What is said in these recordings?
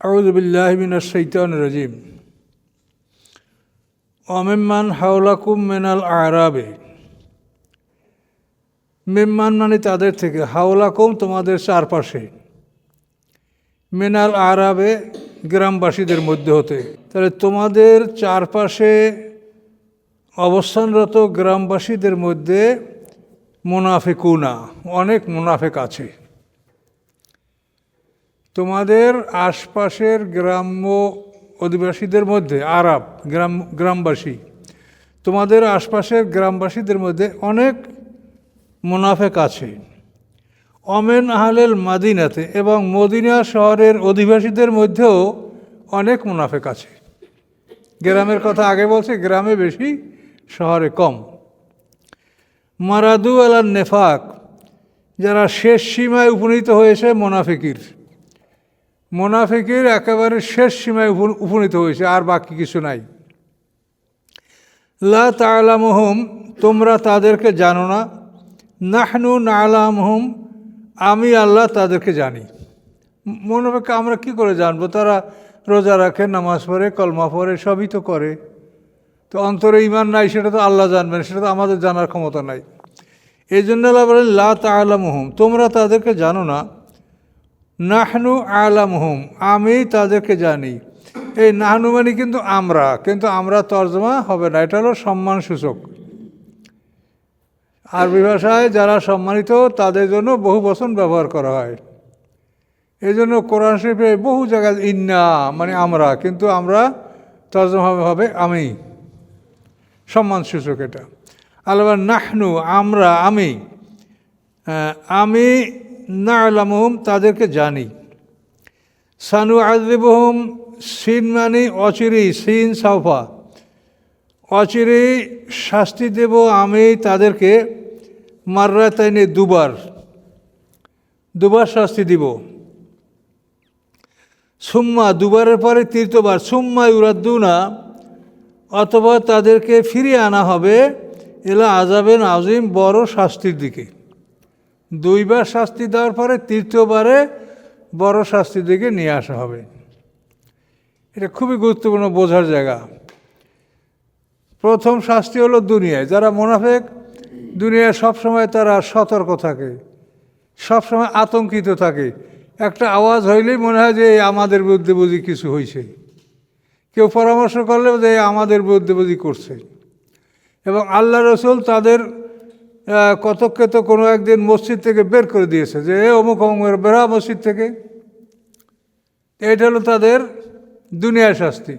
আউজবিল্লাহবিন অমেম্মান হাওলাকুম মেনাল Arabe. মেম্মান মানে তাদের থেকে, হাওলাকুম তোমাদের চারপাশে। মেনাল আরাবে, গ্রামবাসীদের মধ্যে হতে। তাহলে তোমাদের চারপাশে অবস্থানরত গ্রামবাসীদের মধ্যে মুনাফেকুনা, অনেক মুনাফেক আছে। তোমাদের আশপাশের গ্রাম্য অধিবাসীদের মধ্যে, আরব গ্রাম, গ্রামবাসী, তোমাদের আশপাশের গ্রামবাসীদের মধ্যে অনেক মুনাফেক আছে। অমেন আহলেল মাদিনাতে এবং মদিনা শহরের অধিবাসীদের মধ্যেও অনেক মুনাফেক আছে। গ্রামের কথা আগে বলছে, গ্রামে বেশি, শহরে কম। মারাদু আলার নেফাক, যারা শেষ সীমায় উপনীত হয়েছে মোনাফিকির। মোনাফিকির একেবারে শেষ সীমায় উপ- উপনীত হয়েছে, আর বাকি কিছু নাই। লা তালামহম, তোমরা তাদেরকে জানো না। নাহনু নালামহম, আমি আল্লাহ তাদেরকে জানি। মনোবেকে আমরা কি করে জানব? তারা রোজা রাখে, নামাজ পড়ে, কলমা পড়ে, সবই তো করে। তো অন্তরে ইমান নাই, সেটা তো আল্লাহ জানবেন, সেটা তো আমাদের জানার ক্ষমতা নাই। এই জন্য আল্লাহ বলেন, লা তালামহম, তোমরা তাদেরকে জানো না নাহনু আলামহুম, আমি তাদেরকে জানি। এই নাহনু মানে কিন্তু আমরা কিন্তু আমরা তর্জমা হবে না, এটা হলো সম্মান সূচক আরবি ভাষায় যারা সম্মানিত, তাদের জন্য বহু বচন ব্যবহার করা হয়। এই জন্য কোরআন শরীফে বহু জায়গায় ইন্না মানে আমরা, কিন্তু আমরা তর্জমা হবে আমি। সম্মান সূচক এটা। আল্লাহ নাহনু, আমরা, আমি। আমি না আলামহুম তাদেরকে জানি। সানু আজরিবহুম সিন মানে অচিরি সিন সাউফা অচিরে শাস্তি দেব আমি তাদেরকে মাররা তাইনে দুবার। দুবার শাস্তি দিব। সুম্মা, দুবারের পরে তৃতীয়বার, সুম্মা ইউরাদ্দুনা, অথবা তাদেরকে ফিরিয়ে আনা হবে এলা আজাবেন আজিম বড় শাস্তির দিকে। দুইবার শাস্তি দেওয়ার পরে তৃতীয়বারে বড় শাস্তির দিকে নিয়ে আসা হবে। এটা খুবই গুরুত্বপূর্ণ, বোঝার জায়গা। প্রথম শাস্তি হলো দুনিয়ায়। যারা মোনাফেক, দুনিয়ায় সবসময় তারা সতর্ক থাকে, সবসময় আতঙ্কিত থাকে। একটা আওয়াজ হইলেই মনে হয় যে আমাদের বিরুদ্ধে বুঝি কিছু হয়েছে কেউ পরামর্শ করলে যে আমাদের বিরুদ্ধে বুঝি করছে। এবং আল্লাহ রসুল তাদের কতককে তো কোনো একদিন মসজিদ থেকে বের করে দিয়েছে যে, এ অমুক অমুক বেরা মসজিদ থেকে। এটা হলো তাদের দুনিয়ার শাস্তি।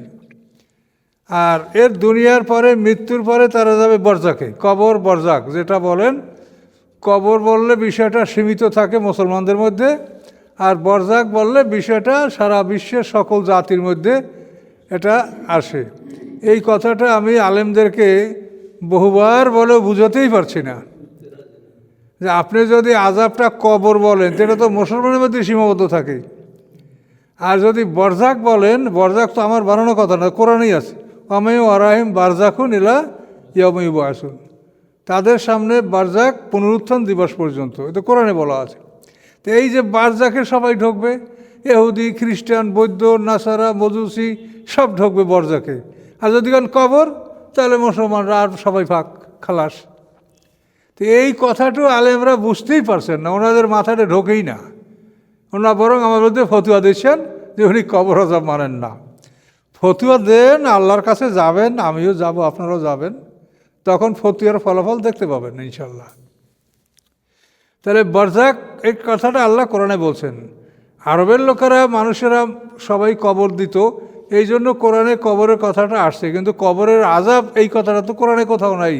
আর এর দুনিয়ার পরে, মৃত্যুর পরে তারা যাবে বরজাকে, কবর বরজাক, যেটা বলেন, কবর বললে বিষয়টা সীমিত থাকে মুসলমানদের মধ্যে, আর বরজাক বললে বিষয়টা সারা বিশ্বের সকল জাতির মধ্যে এটা আসে। এই কথাটা আমি আলেমদেরকে বহুবার বলে বুঝাতেই পারছি না। যে আপনি যদি আজাবটা কবর বলেন, সেটা তো মুসলমানের মধ্যে সীমাবদ্ধ থাকে। আর যদি বরজাক বলেন বরজাক তো আমার বানানো কথা না, কোরআনই আছে। অমেয় আরাহিম বারজাকুন ইলা ইয়ময়ু আসুন তাদের সামনে বারজাক পুনরুত্থান দিবস পর্যন্ত এটা কোরআনে বলা আছে। তো এই যে বারজাকে সবাই ঢুকবে, এহুদি, খ্রিস্টান, বৌদ্ধ, নাসারা মজুসি সব ঢুকবে বরজাকে আর যদি কারণ কবর, তাহলে মুসলমানরা আর সবাই ফাঁক খালাস। তো এই কথাটা আলেমরা বুঝতেই পারছেন না, ওনাদের মাথাটা ঢোকেই না। ওনারা বরং আমার মধ্যে ফতুয়া দিচ্ছেন যে উনি কবর আজাব মানেন না। ফতুয়া দেন, আল্লাহর কাছে যাবেন, আমিও যাব, আপনারাও যাবেন। তখন ফতুয়ার ফলাফল দেখতে পাবেন ইনশাল্লাহ তাহলে বরজাক, এই কথাটা আল্লাহ কোরআনে বলছেন, আরবের লোকেরা, মানুষেরা সবাই কবর দিত এই জন্য কোরআনে কবরের কথাটা আসছে, কিন্তু কবরের আজাব, এই কথাটা তো কোরআনে কোথাও নাই।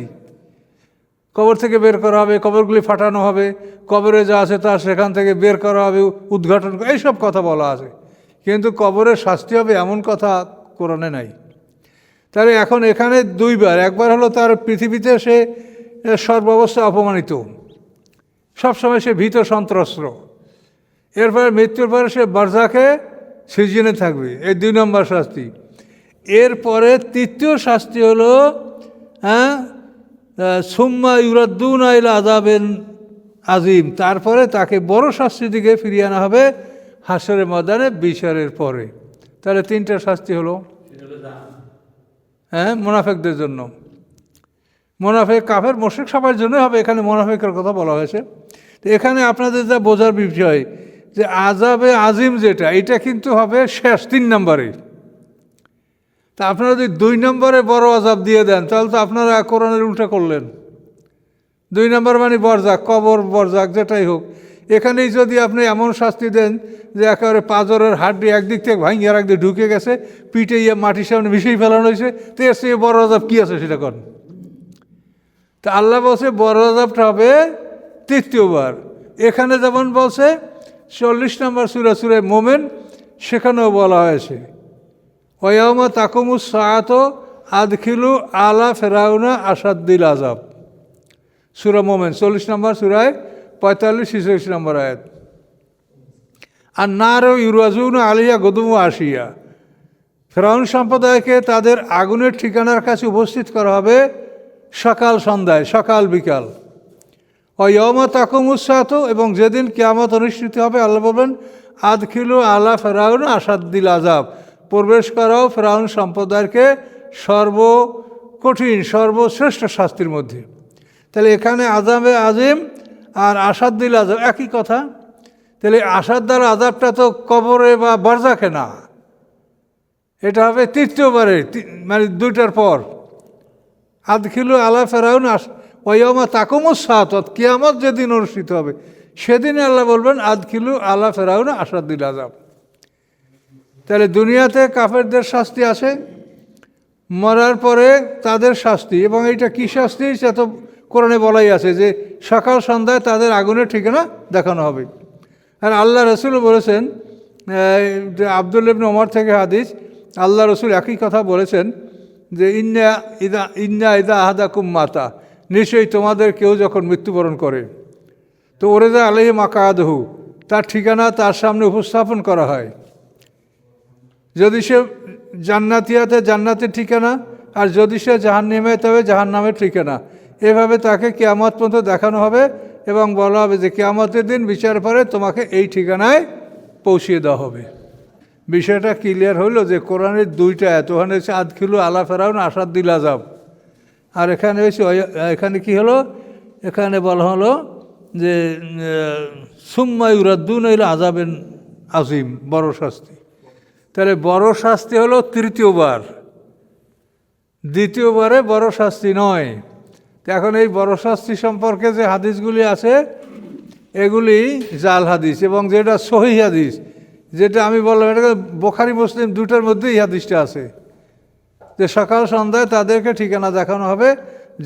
কবর থেকে বের করা হবে, কবরগুলি ফাটানো হবে, কবরে যা আছে তা সেখান থেকে বের করা হবে, উদ্ঘাটন এইসব কথা বলা আছে। কিন্তু কবরের শাস্তি হবে এমন কথা কোরআনে নাই। তাহলে এখন এখানে দুইবার, একবার হলো তার পৃথিবীতে সে সর্বাবস্থা অপমানিত। সবসময় সে ভীত সন্ত্রস্ত। এরপরে মৃত্যুর পরে সে বারজাকে সিজনে থাকবে। এই দুই নম্বর শাস্তি। এরপরে তৃতীয় শাস্তি হলো হ্যাঁ সুম্মা ইউরাদ্দুন আইল আজাবেন আজিম তারপরে তাকে বড় শাস্তি দিকে ফিরিয়ে আনা হবে হাসরের ময়দানে বিচারের পরে। তাহলে তিনটা শাস্তি হলো। হ্যাঁ মোনাফেকদের জন্য। মোনাফেক কাফের মোশেক সবার জন্য হবে, এখানে মোনাফেকের কথা বলা হয়েছে। তো এখানে আপনাদের যা বোঝার বিষয় যে আজাবে আজিম যেটা, এটা কিন্তু হবে শেষ, তিন নম্বরে। তা আপনারা যদি দুই নম্বরে বড় আজাব দিয়ে দেন, তাহলে তো আপনারা কোরআনের উল্টা করলেন। দুই নম্বর মানে বরজাক, কবর, বরজাক, যেটাই হোক। এখানেই যদি আপনি এমন শাস্তি দেন যে একেবারে পাজরের হাড্ডি একদিক থেকে ভাঙিয়ে একদিক ঢুকে গেছে পিঠে ইয়ে মাটির সামনে মিশিয়ে ফেলানো হয়েছে, তো এর চেয়ে বড় আজাব কী আছে সেটা করেন তা আল্লাহ বলছে, বড় আজাবটা হবে তৃতীয়বার। এখানে যেমন বলছে, চল্লিশ নম্বর সুরে সুরে মোমেন, সেখানেও বলা হয়েছে। ওয়ামা তাকুমুস সায়াত আদখিলু আলা ফেরাউনা আসাদ্দিল আজাব সুরা মোমেন, চল্লিশ নম্বর সুরায় পঁয়তাল্লিশ ছেচল্লিশ নম্বর আয়াত। আর নারও ইউরাজুন আলিয়া গদুমু আসিয়া ফেরাউন সম্প্রদায়কে তাদের আগুনের ঠিকানার কাছে উপস্থিত করা হবে সকাল সন্ধ্যায়, সকাল বিকাল। অয়মা তাকুমুসাত এবং যেদিন কেয়ামত অনুষ্ঠিত হবে, আল্লাহ বলবেন, আদখিলু আলা ফেরাউন আসাদ্দিল আজাব প্রবেশ করাও ফেরাউন সম্প্রদায়কে সর্বকঠিন, সর্বশ্রেষ্ঠ শাস্তির মধ্যে। তাহলে এখানে আজাবে আজিম আর আসাদ্দিল আজাব একই কথা। তাহলে আসাদ্দার আজাবটা তো কবরে বা বরজাকে না। এটা হবে তৃতীয়বারে মানে দুইটার পর। আদখিলু আলা ফেরাউন আস ওয়মা তাকুমুস সাত কিয়ামত যেদিন অনুষ্ঠিত হবে সেদিন আল্লাহ বলবেন, আদখিলু আলা ফেরাউন আসাদ্দিল আজাব তাহলে দুনিয়াতে কাফেরদের শাস্তি আছে, মরার পরে তাদের শাস্তি, এবং এইটা কী শাস্তি? সে তো কোরআনে বলাই আছে যে সকাল সন্ধ্যায় তাদের আগুনের ঠিকানা দেখানো হবে। আর আল্লাহ রসুল বলেছেন যে আবদুল ইবনে ওমর থেকে হাদিস, আল্লাহ রসুল একই কথা বলেছেন যে ইন্না ইদা ইন্না ইদা আহাদা মাতা, নিশ্চয়ই তোমাদের কেউ যখন মৃত্যুবরণ করে, তো ওরে যা আলহি মাকাদহু তার ঠিকানা তার সামনে উপস্থাপন করা হয়। যদি সে জান্নাতিয়াতে জান্নাতের ঠিকানা, আর যদি সে জাহান নেমে তবে জাহান নামের ঠিকানা। এভাবে তাকে কেয়ামত পর্যন্ত দেখানো হবে এবং বলা হবে যে কেয়ামতের দিন বিচার পরে তোমাকে এই ঠিকানায় পৌঁছিয়ে দেওয়া হবে। বিষয়টা ক্লিয়ার হইল যে কোরআনের দুইটা এত, ওখানে হচ্ছে আদখিলু আলা ফেরাউন, আসাদ দিল আজাব আর এখানে হয়েছে এখানে কি হলো? এখানে বলা হলো যে সুম্মা ইউরাদ্দুন হইল আজাবেন আজিম বড় শাস্তি। তাহলে বড় শাস্তি হলো তৃতীয়বার। দ্বিতীয়বারে বড় শাস্তি নয়। তো এখন এই বড় শাস্তি সম্পর্কে যে হাদিসগুলি আছে, এগুলি জাল হাদিস এবং যেটা সহি হাদিস, যেটা আমি বললাম, এটা বোখারি, মুসলিম দুটার মধ্যেই হাদিসটা আছে। যে সকাল সন্ধ্যায় তাদেরকে ঠিকানা দেখানো হবে,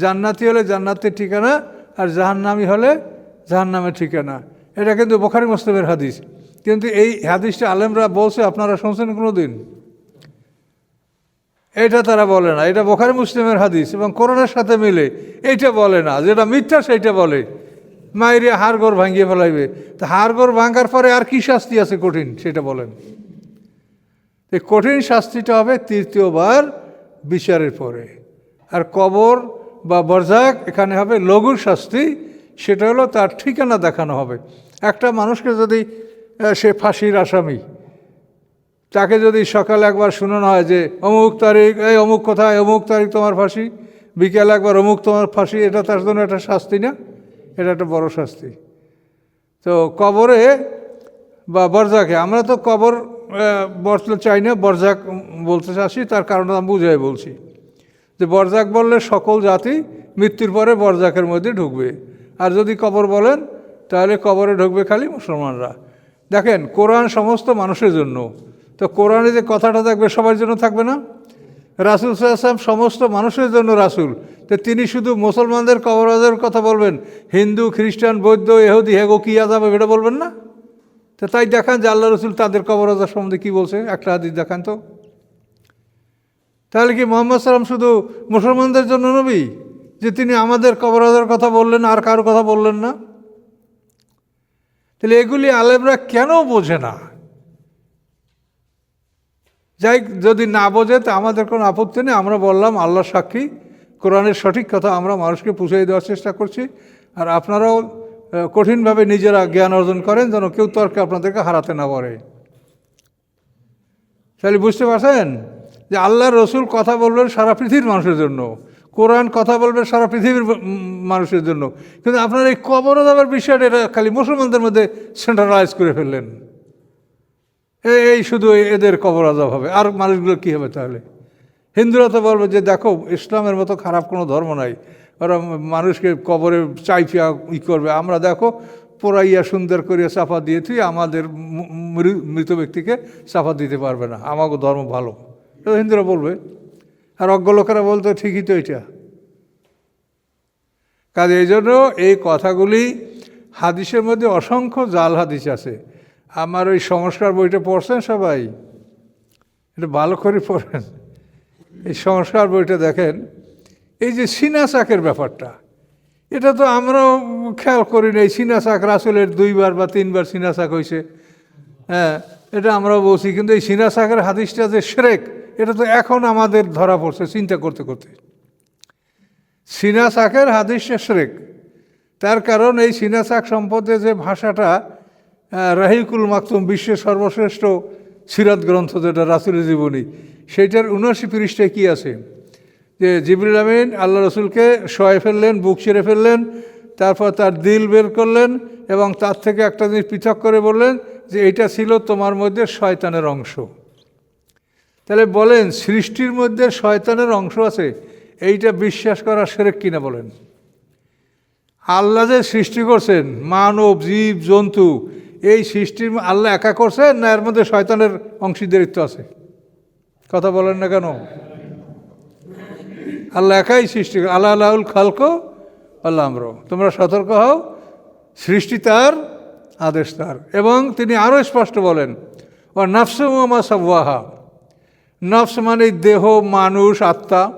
জান্নাতি হলে জান্নাতের ঠিকানা আর জাহান্নামি হলে জাহান্নামের ঠিকানা। এটা কিন্তু বোখারি, মুসলিমের হাদিস। কিন্তু এই হাদিসটা আলেমরা বলছে, আপনারা শুনছেন কোনো দিন এটা তারা বলে না। এটা বোখারি মুসলিমের হাদিস এবং করোনার সাথে মিলে। এইটা বলে না। যেটা মিথ্যা, সেইটা বলে। মায়েরে হাড়গোড় ভাঙিয়ে ফেলাইবে। তা হাড়গোড় ভাঙার পরে আর কি শাস্তি আছে কঠিন? সেটা বলেন। এই কঠিন শাস্তিটা হবে তৃতীয়বার বিচারের পরে। আর কবর বা বরজাক এখানে হবে লঘুর শাস্তি। সেটা হলো তার ঠিকানা দেখানো হবে। একটা মানুষকে যদি সে ফাঁসির আসামি। তাকে যদি সকালে একবার শুনানো হয় যে, অমুক তারিখ, এই অমুক কোথায়, অমুক তারিখ তোমার ফাঁসি? বিকেলে একবার অমুক তোমার ফাঁসি, এটা তার জন্য একটা শাস্তি না? এটা একটা বড় শাস্তি। তো কবরে বা বরজাকে, আমরা তো কবর বলতে চাই না, বরজাক বলতে চাচ্ছি, তার কারণ আমি বুঝাই বলছি। যে বরজাক বললে সকল জাতি মৃত্যুর পরে বরজাকের মধ্যে ঢুকবে। আর যদি কবর বলেন, তাহলে কবরে ঢুকবে খালি মুসলমানরা। দেখেন, কোরআন সমস্ত মানুষের জন্য। তো কোরআনে যে কথাটা থাকবে, সবার জন্য থাকবে না? রাসুল সাল্লাম সমস্ত মানুষের জন্য রাসুল। তো তিনি শুধু মুসলমানদের কবরাজের কথা বলবেন। হিন্দু, খ্রিস্টান, বৌদ্ধ এহুদি হেগো, কি আজাব এটা বলবেন না? তো তাই দেখান যে আল্লাহ রসুল তাদের কবরাজার সম্বন্ধে কী বলছে। একটা হাদিস দেখান তো। তাহলে কি মোহাম্মদ সাল্লাম শুধু মুসলমানদের জন্য নবী? যে তিনি আমাদের কবরাজার কথা বললেন, আর কারও কথা বললেন না? তাহলে এগুলি আলেমরা কেন বোঝে না? যাই যদি না বোঝে, তো আমাদের কোনো আপত্তি নেই। আমরা বললাম আল্লাহ সাক্ষী, কোরআনের সঠিক কথা আমরা মানুষকে পুষিয়ে দেওয়ার চেষ্টা করছি। আর আপনারাও কঠিনভাবে নিজেরা জ্ঞান অর্জন করেন যেন কেউ তর্কে আপনাদেরকে হারাতে না পারে। তাহলে বুঝতে পারছেন? যে আল্লাহ রসুল কথা বলবেন সারা পৃথিবীর মানুষের জন্য। কোরআন কথা বলবে সারা পৃথিবীর মানুষের জন্য। কিন্তু আপনার এই কবর দেওয়ার বিষয়টা এটা খালি মুসলমানদের মধ্যে সেন্ট্রালাইজ করে ফেললেন। এই- শুধু এদের কবর আজাব হবে। আর মানুষগুলো কী হবে তাহলে? হিন্দুরা তো বলবে যে, দেখো, ইসলামের মতো খারাপ কোনো ধর্ম নাই। ওরা মানুষকে কবরে চাইপিয়া ই করবে। আমরা দেখো, পোড়াইয়া সুন্দর করিয়া চাপা দিয়ে তুই আমাদের মৃত ব্যক্তিকে চাপা দিতে পারবে না। আমাকে ধর্ম ভালো। হিন্দুরা বলবে। আর অজ্ঞ লোকেরা বলতো, ঠিকই তো এটা। কাজে এই জন্য এই কথাগুলি হাদিসের মধ্যে অসংখ্য জাল হাদিস আছে। আমার ওই সংস্কার বইটা পড়ছেন সবাই? এটা ভালো করে পড়েন। এই সংস্কার বইটা দেখেন। এই যে সিনা চাকের ব্যাপারটা, এটা তো আমরাও খেয়াল করি না এই সিনা চাক রাসুলের দুইবার বা তিনবার সিনা চাক হয়েছে হ্যাঁ এটা আমরাও বলছি, কিন্তু এই সিনা চাকের হাদিসটা যে সেরেক এটা তো এখন আমাদের ধরা পড়ছে, চিন্তা করতে করতে। সিনা চাকের হাদিসটা সেরেক তার কারণ এই সিনা চাক সম্পদে যে ভাষাটা রাহিকুল মাকতুম, বিশ্বের সর্বশ্রেষ্ঠ সিরাত গ্রন্থ যেটা, রাসুলের জীবনী, সেইটার উনআশি পৃষ্ঠায় কী আছে? যে জিবরুল আমিন আল্লাহ রসুলকে শয়ে ফেললেন, বুক ছেড়ে ফেললেন, তারপর তার দিল বের করলেন এবং তার থেকে একটা জিনিস পৃথক করে বললেন যে এটা ছিল তোমার মধ্যে শয়তানের অংশ। তাহলে বলেন, সৃষ্টির মধ্যে শয়তানের অংশ আছে, এইটা বিশ্বাস করা সেরেক কিনা বলেন? আল্লাহ যে সৃষ্টি করছেন, মানব, জীব, জন্তু, এই সৃষ্টির আল্লাহ একা করছেন না এর মধ্যে শয়তানের অংশীদারিত্ব আছে? কথা বলেন না কেন? আল্লাহ একাই সৃষ্টি আল্লাহ আল্লাহুল খালকো আল্লাহ আমর। তোমরা সতর্ক হও, সৃষ্টি তার, আদেশ তার। এবং তিনি আরও স্পষ্ট বলেন ও নাফসুমা সাবওয়াহা নফস মানে দেহ, মানুষ, আত্মা।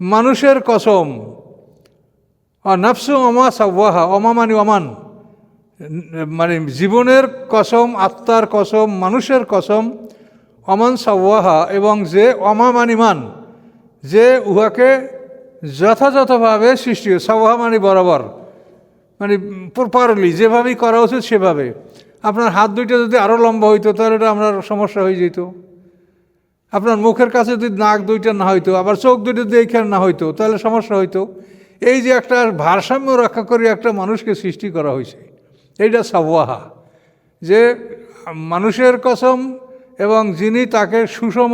মানুষের কসম নফসু অমা সাওয়াহা অমা মানে অমান মানে জীবনের কসম, আত্মার কসম, মানুষের কসম অমান সাওয়াহা, এবং যে অমা মানিমান যে উহাকে যথাযথভাবে সৃষ্টি সাওয়াহা মানে বরাবর। মানে প্রপারলি যেভাবেই করা উচিত সেভাবে। আপনার হাত দুইটা যদি আরও লম্বা হইতো, তাহলে এটা আপনার সমস্যা হয়ে যেত। আপনার মুখের কাছে যদি নাক দুইটা না হইতো, আবার চোখ দুইটা যদি এইখানে না হইতো, তাহলে সমস্যা হইতো। এই যে একটা ভারসাম্য রক্ষা করে একটা মানুষকে সৃষ্টি করা হয়েছে এইটা সাওয়াহা যে মানুষের কসম এবং যিনি তাকে সুষম,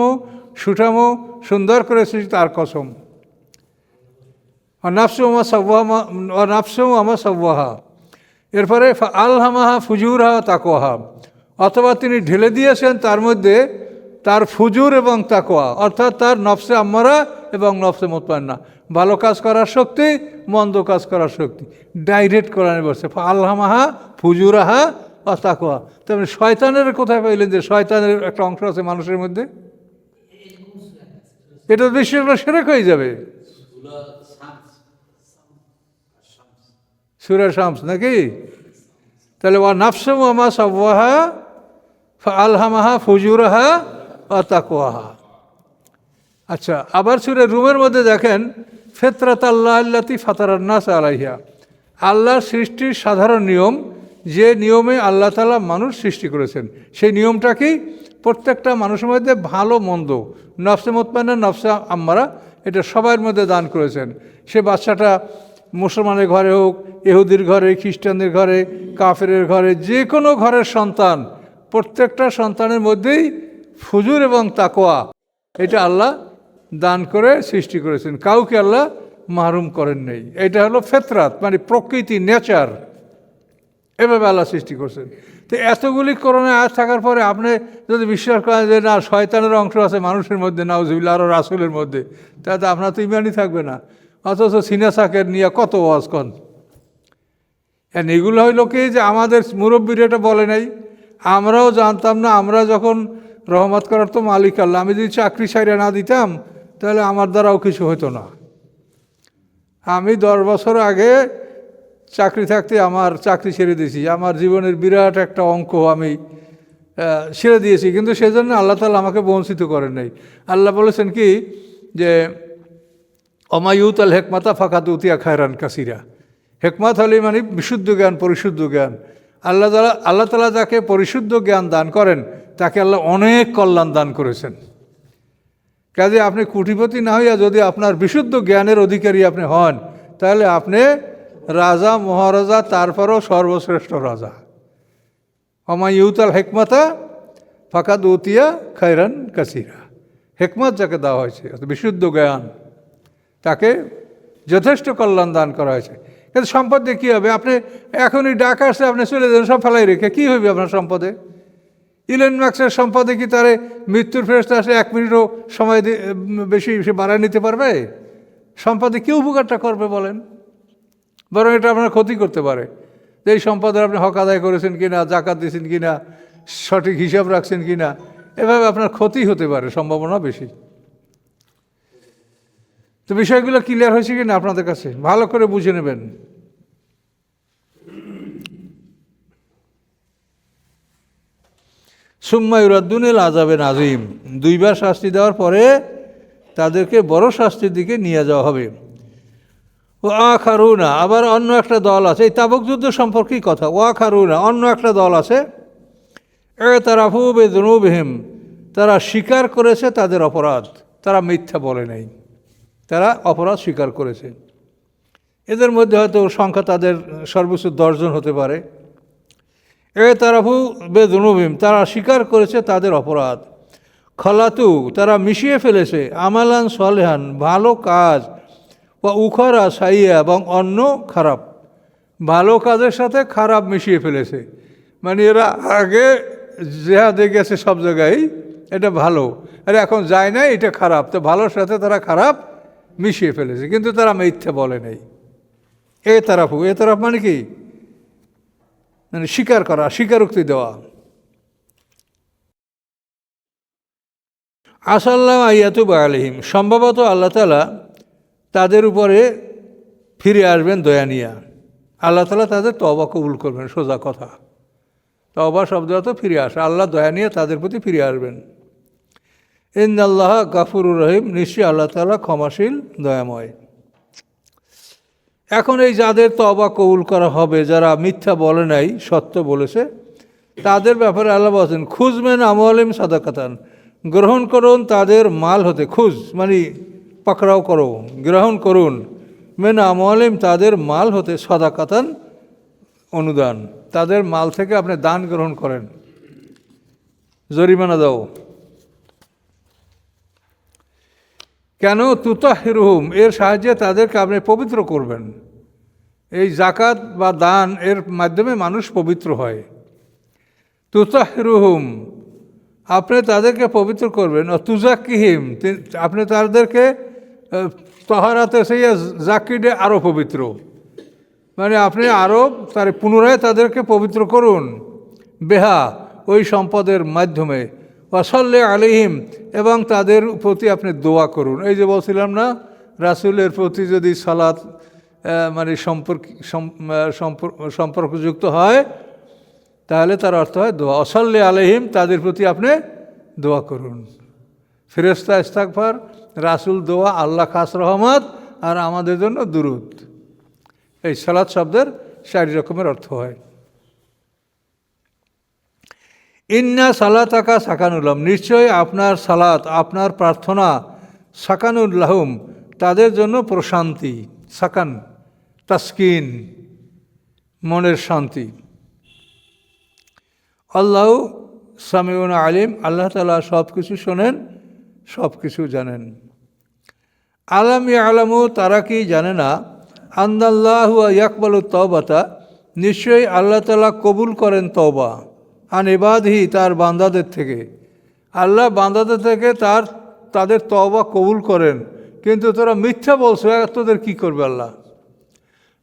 সুঠাম, সুন্দর করে সৃষ্টি, তার কসম। নাফসু আমা সাব্বাহা নাফসু আমার সাব্বাহা এরপরে আলহামাহা ফুজুরহা তাকোহা অথবা তিনি ঢেলে দিয়েছেন তার মধ্যে তার ফুজুর এবং তাকোয়া অর্থাৎ তার নফসে আম্মারা এবং নফসে মোতপান্না ভালো কাজ করার শক্তি, মন্দ কাজ করার শক্তি। ডাইরেক্ট কোরআনে বলছে আলহামাহা ফুজুরাহা ও তাকোয়া তেমনি শয়তানের কোথায় পাইলেন যে শয়তানের একটা অংশ আছে মানুষের মধ্যে? এটা বিশ্বাসটা সেরেক হয়ে যাবে। সুরা শামস নাকি? তাহলে ওয়া নাফসম আমা সাবওয়াহা আলহামাহা ফুজুরাহা ও তাকওয়াহা আচ্ছা আবার সুরে রুমের মধ্যে দেখেন ফেতরাত আল্লাহ আল্লাতি ফাতারান্নাস আলাইহা। আল্লাহর সৃষ্টির সাধারণ নিয়ম, যে নিয়মে আল্লাহ তালা মানুষ সৃষ্টি করেছেন। সেই নিয়মটা কি? প্রত্যেকটা মানুষের মধ্যে ভালো, মন্দ, নফসে মোতমানের নফসে আম্মারা, এটা সবার মধ্যে দান করেছেন। সে বাচ্চাটা মুসলমানের ঘরে হোক, ইহুদির ঘরে, খ্রিস্টানদের ঘরে, কাফেরের ঘরে, যে কোনো ঘরের সন্তান, প্রত্যেকটা সন্তানের মধ্যেই ফুজুর এবং তাকোয়া এটা আল্লাহ দান করে সৃষ্টি করেছেন। কাউকে আল্লাহ মাহরুম করেন নেই। এটা হলো ফেতরাত মানে প্রকৃতি, নেচার। এভাবে আল্লাহ সৃষ্টি করছেন। তো এতগুলি করোনা আজ থাকার পরে আপনি যদি বিশ্বাস করেন যে না, শয়তানের অংশ আছে মানুষের মধ্যে নাউজুবিল্লা আরও রাসুলের মধ্যে তাতে আপনার তো ইমানই থাকবে না। অথচ সিনাসাকের নিয়ে কত ওয়াজ কন? এগুলো হইল কি যে আমাদের মুরব্বীর এটা বলে নাই। আমরাও জানতাম না, আমরা যখন রহমত করার তো মালিক আল্লাহ। আমি যদি চাকরি সাইরা না দিতাম, তাহলে আমার দ্বারাও কিছু হতো না। আমি দশ বছর আগে চাকরি থাকতে আমার চাকরি ছেড়ে দিয়েছি। আমার জীবনের বিরাট একটা অঙ্ক আমি ছেড়ে দিয়েছি। কিন্তু সেজন্য আল্লাহ তালা আমাকে বঞ্চিত করেন নাই। আল্লাহ বলেছেন কি যে অমায়ুত আল হেকমাতা ফাঁকাত উতিয়া খায়রান কাসিরা। হেকমাত হলে মানে বিশুদ্ধ জ্ঞান, পরিশুদ্ধ জ্ঞান। আল্লাহ তালা আল্লাহ তালা যাকে পরিশুদ্ধ জ্ঞান দান করেন, তাকে আল্লাহ অনেক কল্যাণ দান করেছেন। কাজে আপনি কুটিপতি না হইয়া যদি আপনার বিশুদ্ধ জ্ঞানের অধিকারী আপনি হন, তাহলে আপনি রাজা, মহারাজা, তারপরও সর্বশ্রেষ্ঠ রাজা। অমা ইউতাল হেকমাতা ফাঁকা দৌতিয়া খাইরান কাসিরা। হেকমত যাকে দেওয়া হয়েছে বিশুদ্ধ জ্ঞান, তাকে যথেষ্ট কল্যাণ দান করা হয়েছে। কিন্তু সম্পদ দিয়ে কী হবে? আপনি এখনই ডাক আসছে আপনি চলে যান সব ফেলাই রেখে। কী হবে আপনার সম্পদে? ইলেন ম্যাক্সের সম্পদে কি তারে মৃত্যুর ফেরস্তা আসে, এক মিনিটও সময় বেশি সে বাড়ায় নিতে পারবে? সম্পদে কি উপকারটা করবে বলেন? বরং এটা আপনার ক্ষতি করতে পারে। যে এই সম্পদের আপনি হক আদায় করেছেন কি না জাকাত দিয়েছেন কি না সঠিক হিসাব রাখছেন কি না এভাবে আপনার ক্ষতি হতে পারে, সম্ভাবনা বেশি। তো বিষয়গুলো ক্লিয়ার হয়েছে কি না আপনাদের কাছে? ভালো করে বুঝে নেবেন। সুম্মায়ুরাদ্দুনেল আজাবেন আজিম দুইবার শাস্তি দেওয়ার পরে তাদেরকে বড় শাস্তির দিকে নিয়ে যাওয়া হবে। ও আখারুনা, আবার অন্য একটা দল আছে, এই তাবক যুদ্ধ সম্পর্কেই কথা। ও আখারুনা, অন্য একটা দল আছে। এ তারা হুবে দনুবহিম তারা স্বীকার করেছে তাদের অপরাধ। তারা মিথ্যা বলে নাই। তারা অপরাধ স্বীকার করেছে। এদের মধ্যে হয়তো সংখ্যা তাদের সর্বোচ্চ দশজন হতে পারে। এ তারাফু বেদনুবিম, তারা স্বীকার করেছে তাদের অপরাধ। খলাতু, তারা মিশিয়ে ফেলেছে, আমালান সলেহান, ভালো কাজ বা উখরা সাইয়া, এবং অন্য খারাপ। ভালো কাজের সাথে খারাপ মিশিয়ে ফেলেছে। মানে এরা আগে জেহাদে গেছে সব জায়গায়, এটা ভালো। আর এখন যায় না এটা খারাপ। তো ভালোর সাথে তারা খারাপ মিশিয়ে ফেলেছে, কিন্তু তারা মিথ্যে বলে নেই। এ তারাফু, এ তারাফ মানে কি? মানে স্বীকার করা, স্বীকারোক্তি দেওয়া। আসাল্লাহ আয়াতুব আলহিম সম্ভবত আল্লাহ তালা তাদের উপরে ফিরে আসবেন দয়ানিয়া আল্লাহ তালা তাদের তবা কবুল করবেন, সোজা কথা। তবা শব্দ তো ফিরে আসে। আল্লাহ দয়া নিয়ে তাদের প্রতি ফিরে আসবেন। ইন আল্লাহ গাফুরুর রহিম, নিশ্চয়ই আল্লাহ তালা ক্ষমাশীল, দয়াময়। এখন এই যাদের তবা কবুল করা হবে, যারা মিথ্যা বলে নাই, সত্য বলেছে, তাদের ব্যাপারে আল্লাহ বলছেন খুঁজবেন আমলিম সাদাকাতান। গ্রহণ করুন তাদের মাল হতে, খুঁজ মানে পাকড়াও করো, গ্রহণ করুন। মেন আমলিম তাদের মাল হতে সদাকাতান, অনুদান। তাদের মাল থেকে আপনি দান গ্রহণ করেন। জরিমানা দাও। কেন? তুতাহিরুহুম, এর সাহায্যে তাদেরকে আপনি পবিত্র করবেন। জাকাত বা দান এর মাধ্যমে মানুষ পবিত্র হয়। তুতাহিরুহুম, আপনি তাদেরকে পবিত্র করবেন। ও আপনি তাদেরকে তহারাতে সেই জাকিডে আরও পবিত্র। মানে আপনি আরও তার পুনরায় তাদেরকে পবিত্র করুন। বেহা, ওই সম্পদের মাধ্যমে। ওয়াসল্লে আলিহিম এবং তাদের প্রতি আপনি দোয়া করুন। এই যে বলছিলাম না, রাসুলের প্রতি যদি সালাত মানে সম্পর্ক সম্পর্কযুক্ত হয়, তাহলে তার অর্থ হয় দোয়া। অসল্লে আলহিম তাদের প্রতি আপনি দোয়া করুন। ফেরেস্তা ইস্তাকফার রাসুল দোয়া, আল্লাহ খাস রহমত, আর আমাদের জন্য দুরুদ। এই সালাদ শব্দের চারি রকমের অর্থ হয়। ইন্না সালাত সালাতাকা সাকানুল্লাম নিশ্চয়ই আপনার সালাত, আপনার প্রার্থনা সাকানুল্লাহম, তাদের জন্য প্রশান্তি, সাকান। তাস্কিন, মনের শান্তি। আল্লাহ সামিউন আলিম, আল্লাহ তালা সব কিছু শোনেন সব কিছু জানেন। আলাম ই আলামু তারা কি জানে না? আন্দাল্লাহ ইয়াকবালু তবাতা নিশ্চয়ই আল্লাহ তালা কবুল করেন তবা আন এবাদহি তার বান্দাদের থেকে। আল্লাহ বান্দাদের থেকে তার, তাদের তবা কবুল করেন, কিন্তু তোরা মিথ্যা বলছো তোদের কি করবে আল্লাহ?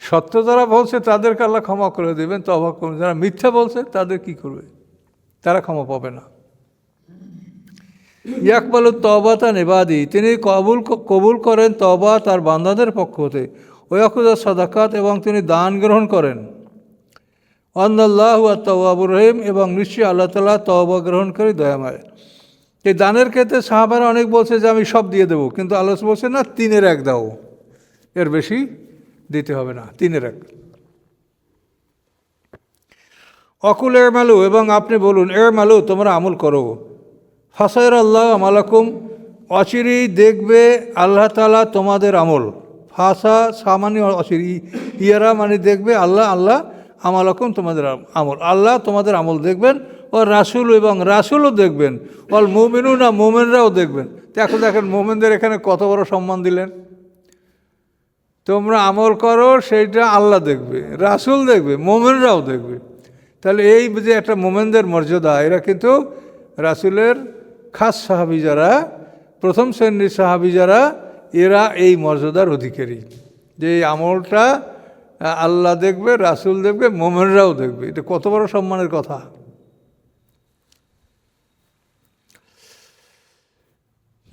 সত্য যারা বলছে, তাদেরকে আল্লাহ ক্ষমা করে দেবেন তবা করবেন যারা মিথ্যা বলছে, তাদের কি করবে? তারা ক্ষমা পাবে না। ইয়াকবাল তবাতা নেবাদি, তিনি কবুল কবুল করেন তবা তার বান্দাদের পক্ষ হতে। ওয়াকুদা সাদাকাত, এবং তিনি দান গ্রহণ করেন। আন্দাল্লাহ তওয়াবুর রহিম, এবং নিশ্চয়ই আল্লাহ তালা তওবা গ্রহণকারী দয়াময়। এই দানের ক্ষেত্রে সাহাবারা অনেক বলছে যে, আমি সব দিয়ে দেবো, কিন্তু আল্লাহ বলছে, না, তিনের এক দাও। এর বেশি দিতে হবে না তিনের এক অকুল এর মালু এবং আপনি বলুন এর মালু তোমরা আমল করো। ফাসাইর আল্লাহ আমালাকুম অচিরেই দেখবে আল্লাহ তালা তোমাদের আমল। ফাসা, সামানি অচিরি ইয়ারা মানে দেখবে আল্লাহ আল্লাহ আমালাকুম তোমাদের আমল। আল্লাহ তোমাদের আমল দেখবেন, ও রাসুল এবং রাসুলও দেখবেন অল মোমেনও না মোমেনরাও দেখবেন। দেখো দেখেন, মোমেনদের এখানে কত বড় সম্মান দিলেন। তোমরা আমল করো সেইটা আল্লাহ দেখবে, রাসুল দেখবে, মোমেনরাও দেখবে। তাহলে এই যে একটা মোমেনদের মর্যাদা, এরা কিন্তু রাসুলের খাস সাহাবি যারা, প্রথম শ্রেণির সাহাবি যারা, এরা এই মর্যাদার অধিকারী। যে এই আমলটা আল্লাহ দেখবে, রাসুল দেখবে, মোমেনরাও দেখবে। এটা কত বড় সম্মানের কথা।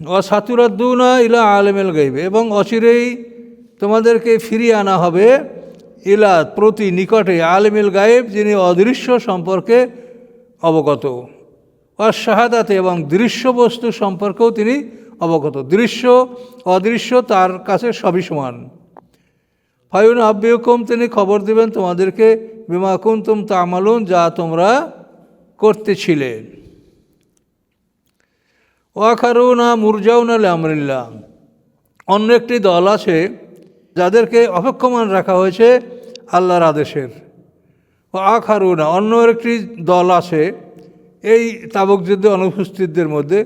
অসাতুরাদ্দুনা ইলা আলেমেল গাইবে এবং অচিরেই তোমাদেরকে ফিরিয়ে আনা হবে ইলা প্রতি নিকটে আলেমেল গায়েব যিনি অদৃশ্য সম্পর্কে অবগত। অশাহাদাতে এবং দৃশ্য বস্তু সম্পর্কেও তিনি অবগত। দৃশ্য, অদৃশ্য তার কাছে সবই সমান। ফায়ুন আব্বিয়কুম তিনি খবর দিবেন তোমাদেরকে, বিমা কুন্তুম তামালুন, যা তোমরা করতেছিলে। ওয়াখারুনা মুরজাউন আল আমরিল্লাহ। অন্য একটি দল আছে যাদেরকে অপেক্ষমান রাখা হয়েছে আল্লাহর আদেশের। ও আখারুনা, অন্য একটি দল আছে, এই তাবক যুদ্ধে অনুপস্থিতদের মধ্যে,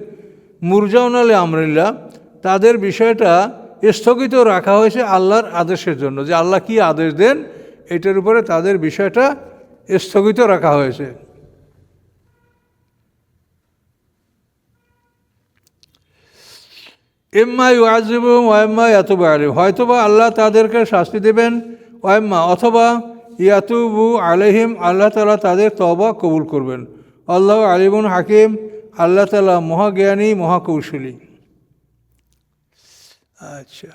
মুরজাউন আলী আমরিল্লাহ, তাদের বিষয়টা স্থগিত রাখা হয়েছে আল্লাহর আদেশের জন্য, যে আল্লাহ কি আদেশ দেন, এটার উপরে তাদের বিষয়টা স্থগিত রাখা হয়েছে। এম্মা ইউআজিব ওয়াম্মা ইয়াতুবু আলিম হয়তোবা আল্লাহ তাদেরকে শাস্তি দেবেন ওয়াম্মা অথবা ইয়াতুবু আলহিম আল্লাহ তালা তাদের তবা কবুল করবেন। আল্লাহ আলিমুন হাকিম, আল্লাহ তালা মহাজ্ঞানী, মহাকৌশলী। আচ্ছা।